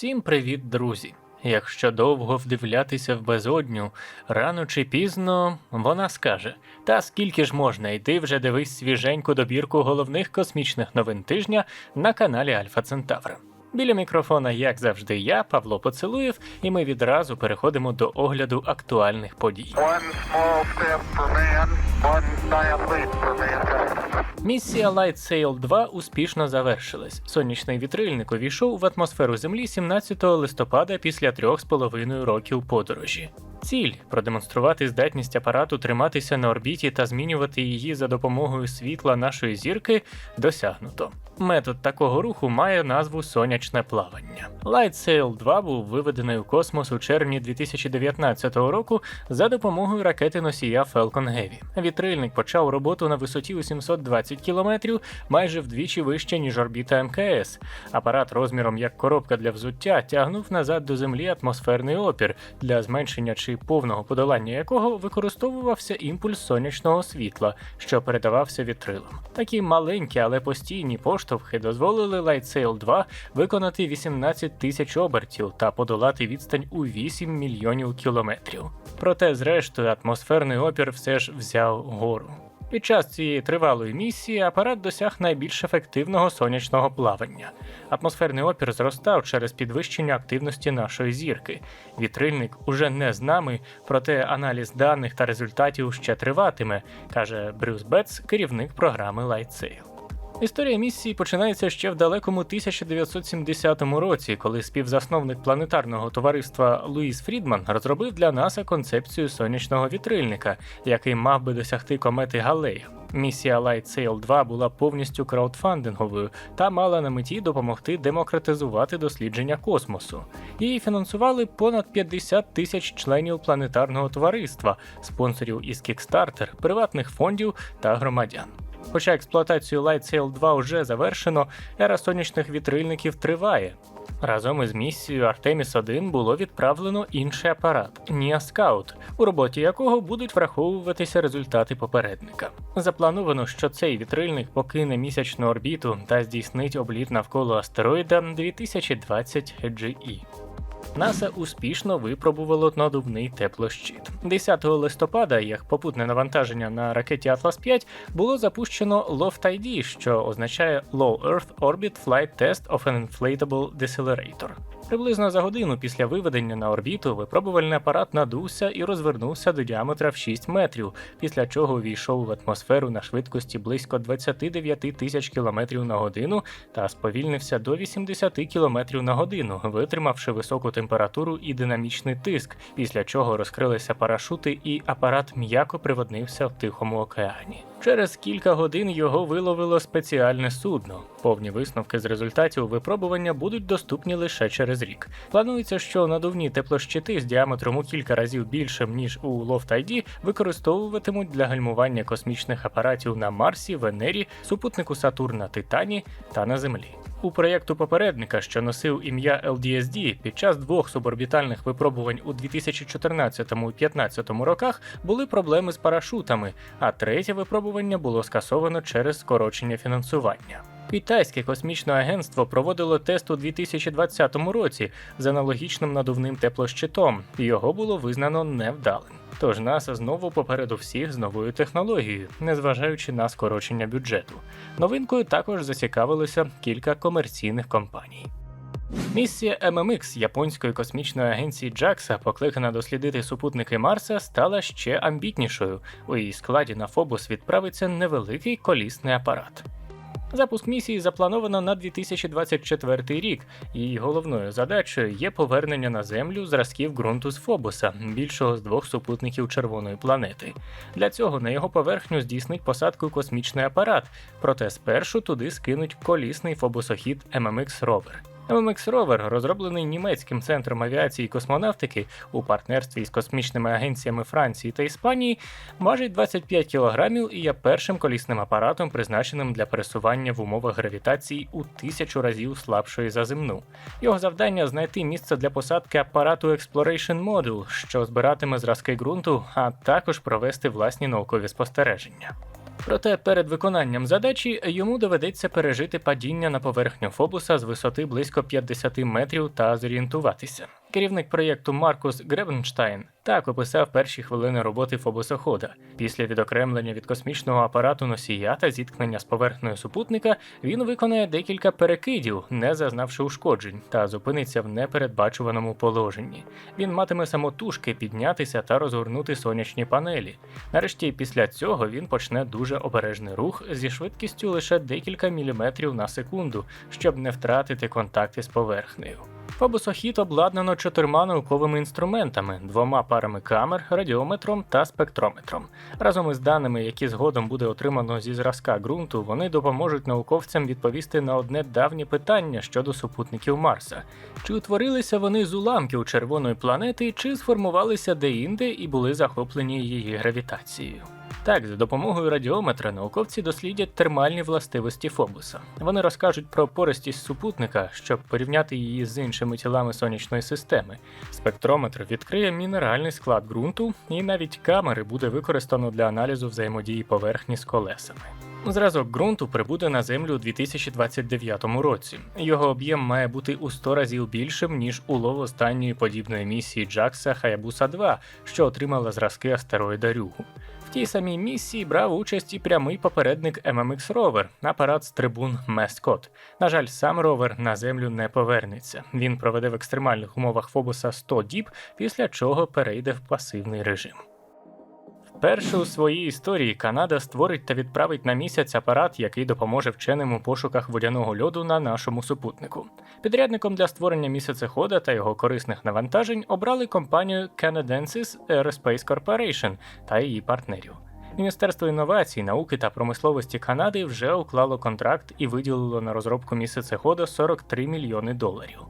Всім привіт, друзі! Якщо довго вдивлятися в безодню, рано чи пізно вона скаже: Та скільки ж можна, йди вже дивись свіженьку добірку головних космічних новин тижня на каналі Альфа Центавра. Біля мікрофона, як завжди, я, Павло Поцелуєв, і ми відразу переходимо до огляду актуальних подій. One small step for man, one giant leap for. Місія Light Sail 2 успішно завершилась. Сонячний вітрильник увійшов в атмосферу Землі 17 листопада після трьох з половиною років подорожі. Ціль продемонструвати здатність апарату триматися на орбіті та змінювати її за допомогою світла нашої зірки досягнуто. Метод такого руху має назву сонячне плавання. Light Sail 2 був виведений у космос у червні 2019 року за допомогою ракети носія Falcon Heavy. Вітрильник почав роботу на висоті у 720 км, майже вдвічі вище, ніж орбіта МКС. Апарат розміром як коробка для взуття тягнув назад до землі атмосферний опір, для зменшення чи повного подолання якого використовувався імпульс сонячного світла, що передавався вітрилом. Такі маленькі, але постійні поштовхи дозволили Light Sail 2 виконати 18 тисяч обертів та подолати відстань у 8 мільйонів кілометрів. Проте, зрештою, атмосферний опір все ж взяв гору. Під час цієї тривалої місії апарат досяг найбільш ефективного сонячного плавання. Атмосферний опір зростав через підвищення активності нашої зірки. Вітрильник уже не з нами, проте аналіз даних та результатів ще триватиме, каже Брюс Бетс, керівник програми LightSail. Історія місії починається ще в далекому 1970 році, коли співзасновник планетарного товариства Луїс Фрідман розробив для НАСА концепцію сонячного вітрильника, який мав би досягти комети Галлея. Місія Light Sail 2 була повністю краудфандинговою та мала на меті допомогти демократизувати дослідження космосу. Її фінансували понад 50 тисяч членів планетарного товариства, спонсорів із Kickstarter, приватних фондів та громадян. Хоча експлуатацію Light Sail 2 вже завершено, ера сонячних вітрильників триває. Разом із місією Artemis 1 було відправлено інший апарат Nia Scout, у роботі якого будуть враховуватися результати попередника. Заплановано, що цей вітрильник покине місячну орбіту та здійснить обліт навколо астероїда 2020 GE. НАСА успішно випробувало надувний теплощит. 10 листопада, як попутне навантаження на ракеті Atlas 5, було запущено Loft ID, що означає Low Earth Orbit Flight Test of an Inflatable Decelerator. Приблизно за годину після виведення на орбіту випробувальний апарат надувся і розвернувся до діаметра в 6 метрів, після чого увійшов в атмосферу на швидкості близько 29 тисяч км на годину та сповільнився до 80 км на годину, витримавши високу температуру і динамічний тиск, після чого розкрилися парашути, і апарат м'яко приводнився в Тихому океані. Через кілька годин його виловило спеціальне судно. Повні висновки з результатів випробування будуть доступні лише через рік. Планується, що надувні теплощити з діаметром у кілька разів більшим ніж у Loft ID використовуватимуть для гальмування космічних апаратів на Марсі, Венері, супутнику Сатурна Титані та на Землі. У проєкту попередника, що носив ім'я LDSD, під час двох суборбітальних випробувань у 2014 і 2015 роках були проблеми з парашутами, а третє випробування було скасовано через скорочення фінансування. Китайське космічне агентство проводило тест у 2020 році з аналогічним надувним теплощитом, і його було визнано невдалим. Тож НАСА знову попереду всіх з новою технологією, незважаючи на скорочення бюджету. Новинкою також зацікавилося кілька комерційних компаній. Місія MMX японської космічної агенції JAXA, покликана дослідити супутники Марса, стала ще амбітнішою. У її складі на Фобос відправиться невеликий колісний апарат. Запуск місії заплановано на 2024 рік, і головною задачею є повернення на Землю зразків ґрунту з Фобоса, більшого з двох супутників червоної планети. Для цього на його поверхню здійснить посадку космічний апарат, проте спершу туди скинуть колісний фобосохід MMX Rover. MMX Rover, розроблений німецьким центром авіації і космонавтики у партнерстві з космічними агенціями Франції та Іспанії, важить 25 кг і є першим колісним апаратом, призначеним для пересування в умовах гравітації у тисячу разів слабшої за земну. Його завдання знайти місце для посадки апарату Exploration Module, що збиратиме зразки ґрунту, а також провести власні наукові спостереження. Проте перед виконанням задачі йому доведеться пережити падіння на поверхню Фобуса з висоти близько 50 метрів та зорієнтуватися. Керівник проєкту Маркус Гребенштайн так описав перші хвилини роботи Фобусохода. Після відокремлення від космічного апарату носія та зіткнення з поверхнею супутника він виконає декілька перекидів, не зазнавши ушкоджень, та зупиниться в непередбачуваному положенні. Він матиме самотужки піднятися та розгорнути сонячні панелі. Нарешті, після цього він почне дуже обережний рух зі швидкістю лише декілька міліметрів на секунду, щоб не втратити контакти з поверхнею. Фобусохід обладнано чотирма науковими інструментами, двома парами камер, радіометром та спектрометром. Разом із даними, які згодом буде отримано зі зразка ґрунту, вони допоможуть науковцям відповісти на одне давнє питання щодо супутників Марса: чи утворилися вони з уламків червоної планети, чи сформувалися деінде і були захоплені її гравітацією. Так, за допомогою радіометра науковці дослідять термальні властивості Фобуса. Вони розкажуть про пористість супутника, щоб порівняти її з іншими тілами сонячної системи. Спектрометр відкриє мінеральний склад ґрунту, і навіть камери буде використано для аналізу взаємодії поверхні з колесами. Зразок ґрунту прибуде на землю у 2029 році. Його об'єм має бути у 100 разів більшим ніж улов останньої подібної місії Джакса Хаябуса 2, що отримала зразки астероїда Рюгу. Тій самій місії брав участь і прямий попередник MMX Rover, апарат з трибун Мескот. На жаль, сам ровер на землю не повернеться. Він проведе в екстремальних умовах Фобуса 100 діб, після чого перейде в пасивний режим. Вперше у своїй історії Канада створить та відправить на місяць апарат, який допоможе вченим у пошуках водяного льоду на нашому супутнику. Підрядником для створення місяцехода та його корисних навантажень обрали компанію Canadensis Aerospace Corporation та її партнерів. Міністерство інновацій, науки та промисловості Канади вже уклало контракт і виділило на розробку місяцехода 43 мільйони доларів.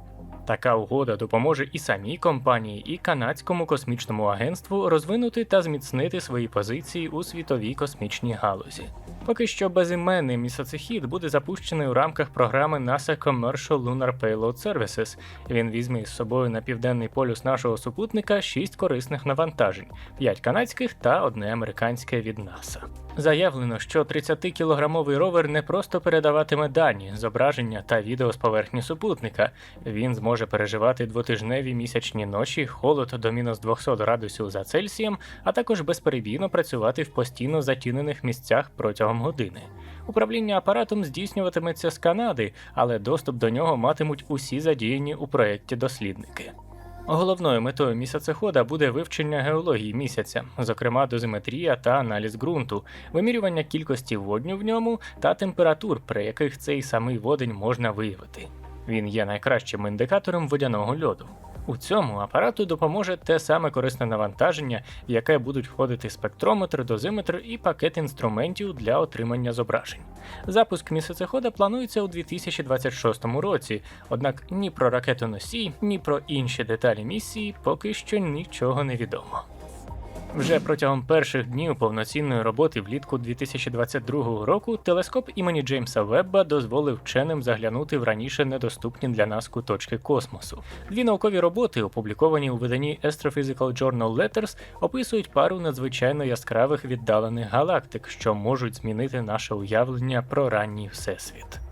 Така угода допоможе і самій компанії, і канадському космічному агентству розвинути та зміцнити свої позиції у світовій космічній галузі. Поки що безіменний місяцехід буде запущений у рамках програми NASA Commercial Lunar Payload Services. Він візьме із собою на південний полюс нашого супутника 6 корисних навантажень: 5 канадських та одне американське від NASA. Заявлено, що 30-кілограмовий ровер не просто передаватиме дані, зображення та відео з поверхні супутника. Він зможе переживати двотижневі місячні ночі, холод до мінус 200 градусів за Цельсієм, а також безперебійно працювати в постійно затінених місцях протягом години. Управління апаратом здійснюватиметься з Канади, але доступ до нього матимуть усі задіяні у проєкті дослідники. Головною метою місяцехода буде вивчення геології місяця, зокрема дозиметрія та аналіз ґрунту, вимірювання кількості водню в ньому та температур, при яких цей самий водень можна виявити. Він є найкращим індикатором водяного льоду. У цьому апарату допоможе те саме корисне навантаження, в яке будуть входити спектрометр, дозиметр і пакет інструментів для отримання зображень. Запуск місяцехода планується у 2026 році, однак ні про ракетоносій, ні про інші деталі місії поки що нічого не відомо. Вже протягом перших днів повноцінної роботи влітку 2022 року телескоп імені Джеймса Вебба дозволив вченим заглянути в раніше недоступні для нас куточки космосу. Дві наукові роботи, опубліковані у виданні Astrophysical Journal Letters, описують пару надзвичайно яскравих віддалених галактик, що можуть змінити наше уявлення про ранній всесвіт.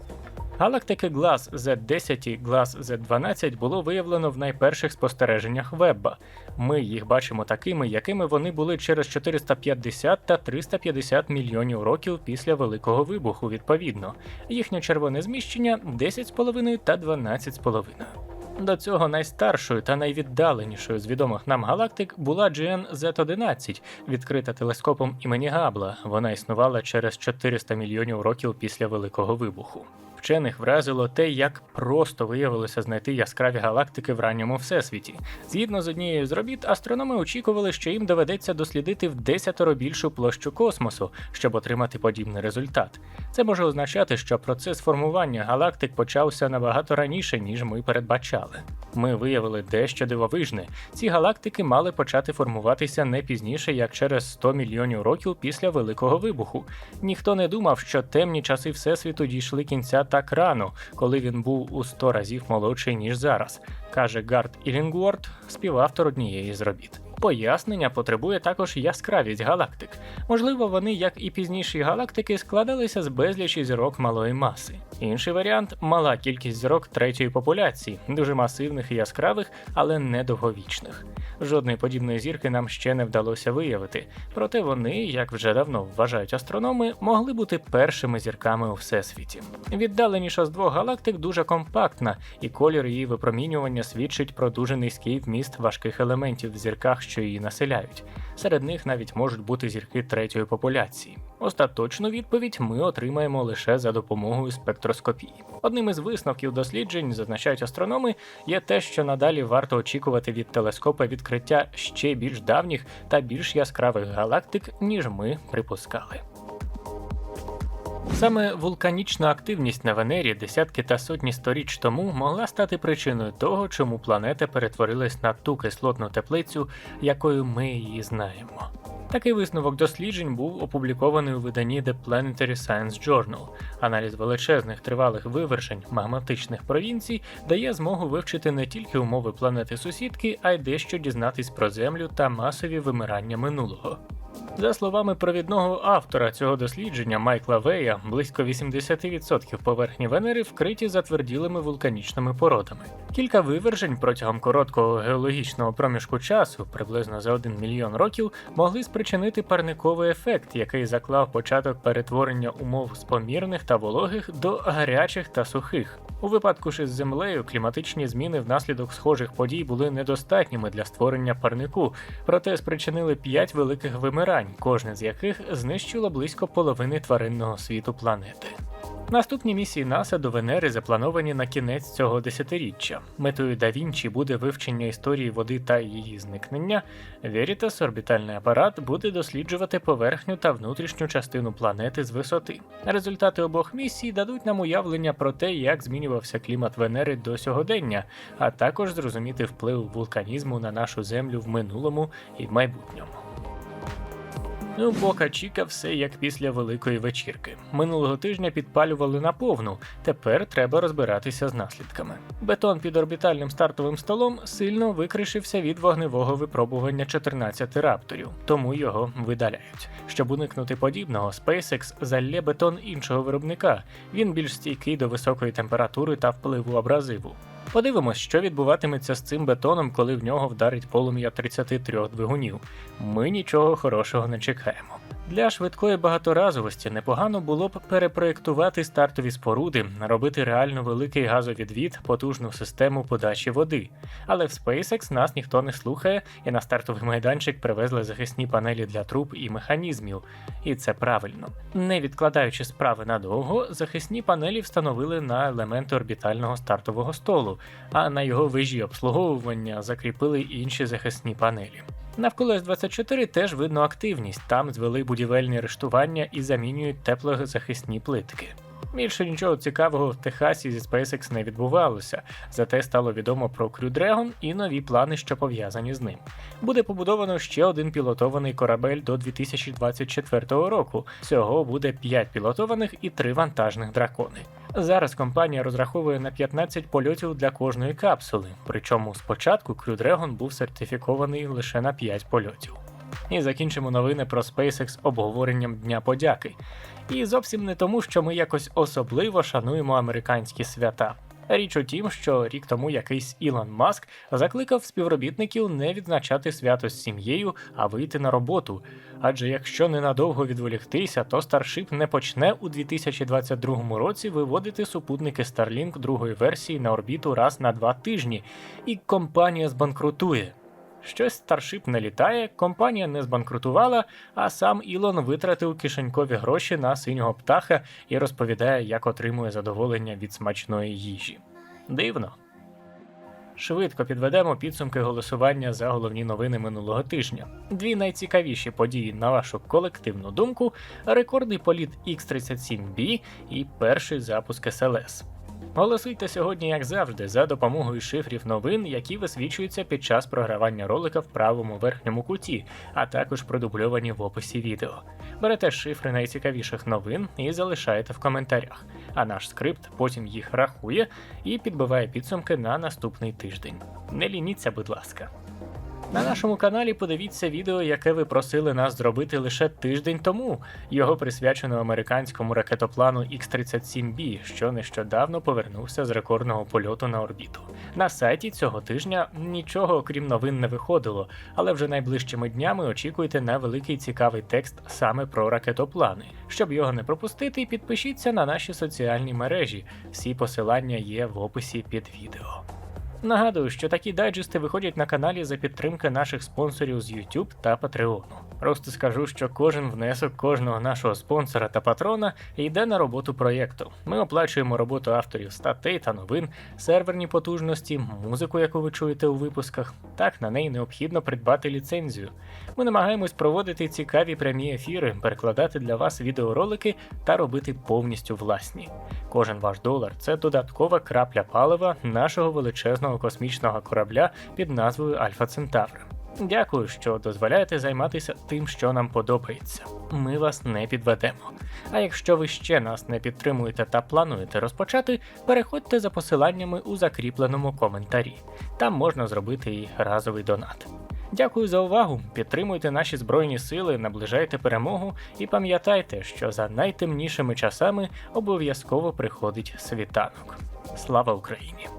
Галактики Глас Z10 і Глас Z12 було виявлено в найперших спостереженнях Вебба. Ми їх бачимо такими, якими вони були через 450 та 350 мільйонів років після Великого вибуху, відповідно. Їхнє червоне зміщення 10,5 та 12,5. До цього найстаршою та найвіддаленішою з відомих нам галактик була GN Z11, відкрита телескопом імені Габла. Вона існувала через 400 мільйонів років після Великого вибуху. Вчених вразило те, як просто виявилося знайти яскраві галактики в ранньому всесвіті. Згідно з однією з робіт, астрономи очікували, що їм доведеться дослідити в десятеро більшу площу космосу, щоб отримати подібний результат. Це може означати, що процес формування галактик почався набагато раніше, ніж ми передбачали. Ми виявили дещо дивовижне. Ці галактики мали почати формуватися не пізніше, як через 100 мільйонів років після Великого вибуху. Ніхто не думав, що темні часи Всесвіту дійшли кінця так рано, коли він був у 100 разів молодший, ніж зараз, каже Гард Ілінгворд, співавтор однієї з робіт. Пояснення потребує також яскравість галактик. Можливо, вони, як і пізніші галактики, складалися з безлічі зірок малої маси. Інший варіант мала кількість зірок третьої популяції, дуже масивних і яскравих, але недовговічних. Жодної подібної зірки нам ще не вдалося виявити, проте вони, як вже давно вважають астрономи, могли бути першими зірками у всесвіті. Віддаленіша з двох галактик дуже компактна, і колір її випромінювання свідчить про дуже низький вміст важких елементів в зірках, що її населяють. Серед них навіть можуть бути зірки третьої популяції. Остаточну відповідь ми отримаємо лише за допомогою спектроскопії. Одним із висновків досліджень, зазначають астрономи, є те, що надалі варто очікувати від телескопа відкриття ще більш давніх та більш яскравих галактик, ніж ми припускали. Саме вулканічна активність на Венері десятки та сотні сторіч тому могла стати причиною того, чому планета перетворилась на ту кислотну теплицю, якою ми її знаємо. Такий висновок досліджень був опублікований у виданні The Planetary Science Journal. Аналіз величезних тривалих вивержень магматичних провінцій дає змогу вивчити не тільки умови планети сусідки, а й дещо дізнатись про Землю та масові вимирання минулого. За словами провідного автора цього дослідження Майкла Вея, близько 80% поверхні Венери вкриті затверділими вулканічними породами. Кілька вивержень протягом короткого геологічного проміжку часу, приблизно за 1 мільйон років, могли спричинити парниковий ефект, який заклав початок перетворення умов з помірних та вологих до гарячих та сухих. У випадку ж із землею кліматичні зміни внаслідок схожих подій були недостатніми для створення парнику, проте спричинили п'ять великих вимирань, кожне з яких знищило близько половини тваринного світу планети. Наступні місії НАСА до Венери заплановані на кінець цього десятиріччя. Метою да Вінчі буде вивчення історії води та її зникнення. Veritas, орбітальний апарат, буде досліджувати поверхню та внутрішню частину планети з висоти. Результати обох місій дадуть нам уявлення про те, як змінювався клімат Венери до сьогодення, а також зрозуміти вплив вулканізму на нашу землю в минулому і в майбутньому. Ну, Бока Чіка все як після великої вечірки. Минулого тижня підпалювали наповну. Тепер треба розбиратися з наслідками. Бетон під орбітальним стартовим столом сильно викришився від вогневого випробування 14 рапторів, тому його видаляють. Щоб уникнути подібного, SpaceX залє бетон іншого виробника. Він більш стійкий до високої температури та впливу абразиву. Подивимось, що відбуватиметься з цим бетоном, коли в нього вдарить полум'я 33 двигунів. Ми нічого хорошого не чекаємо. Для швидкої багаторазовості непогано було б перепроєктувати стартові споруди, робити реально великий газовідвід, потужну систему подачі води. Але в SpaceX нас ніхто не слухає, і на стартовий майданчик привезли захисні панелі для труб і механізмів. І це правильно. Не відкладаючи справи надовго, захисні панелі встановили на елементи орбітального стартового столу, а на його вежі обслуговування закріпили інші захисні панелі. Навколо С-24 теж видно активність. Там звели будівельні рештування і замінюють теплозахисні плитки. Більше нічого цікавого в Техасі зі SpaceX не відбувалося, зате стало відомо про Crew Dragon і нові плани, що пов'язані з ним. Буде побудовано ще один пілотований корабель до 2024 року. Всього буде 5 пілотованих і 3 вантажних дракони. Зараз компанія розраховує на 15 польотів для кожної капсули, причому спочатку Crew Dragon був сертифікований лише на 5 польотів. І закінчимо новини про SpaceX обговоренням Дня подяки. І зовсім не тому, що ми якось особливо шануємо американські свята. Річ у тім, що рік тому якийсь Ілон Маск закликав співробітників не відзначати свято з сім'єю, а вийти на роботу. Адже якщо ненадовго відволіктися, то Starship не почне у 2022 році виводити супутники Starlink другої версії на орбіту раз на два тижні, і компанія збанкрутує. Щось Starship не літає, компанія не збанкрутувала, а сам Ілон витратив кишенькові гроші на синього птаха і розповідає, як отримує задоволення від смачної їжі. Дивно. Швидко підведемо підсумки голосування за головні новини минулого тижня. Дві найцікавіші події, на вашу колективну думку: рекордний політ X-37B і перший запуск СЛС. Голосуйте сьогодні, як завжди, за допомогою шифрів новин, які висвічуються під час програвання ролика в правому верхньому куті, а також продубльовані в описі відео. Берете шифри найцікавіших новин і залишаєте в коментарях. А наш скрипт потім їх рахує і підбиває підсумки на наступний тиждень. Не лініться, будь ласка. На нашому каналі подивіться відео, яке ви просили нас зробити лише тиждень тому. Його присвячено американському ракетоплану X-37B, що нещодавно повернувся з рекордного польоту на орбіту. На сайті цього тижня нічого окрім новин не виходило, але вже найближчими днями очікуйте на великий цікавий текст саме про ракетоплани. Щоб його не пропустити, підпишіться на наші соціальні мережі. Всі посилання є в описі під відео. Нагадую, що такі дайджести виходять на каналі за підтримки наших спонсорів з YouTube та Patreon. Просто скажу, що кожен внесок кожного нашого спонсора та патрона йде на роботу проєкту. Ми оплачуємо роботу авторів статей та новин, серверні потужності, музику, яку ви чуєте у випусках. Так на неї необхідно придбати ліцензію. Ми намагаємось проводити цікаві прямі ефіри, перекладати для вас відеоролики та робити повністю власні. Кожен ваш долар це додаткова крапля палива нашого величезного космічного корабля під назвою Альфа Центавр. Дякую, що дозволяєте займатися тим, що нам подобається. Ми вас не підведемо. А якщо ви ще нас не підтримуєте та плануєте розпочати, переходьте за посиланнями у закріпленому коментарі. Там можна зробити і разовий донат. Дякую за увагу. Підтримуйте наші збройні сили, наближайте перемогу і пам'ятайте, що за найтемнішими часами обов'язково приходить світанок. Слава Україні!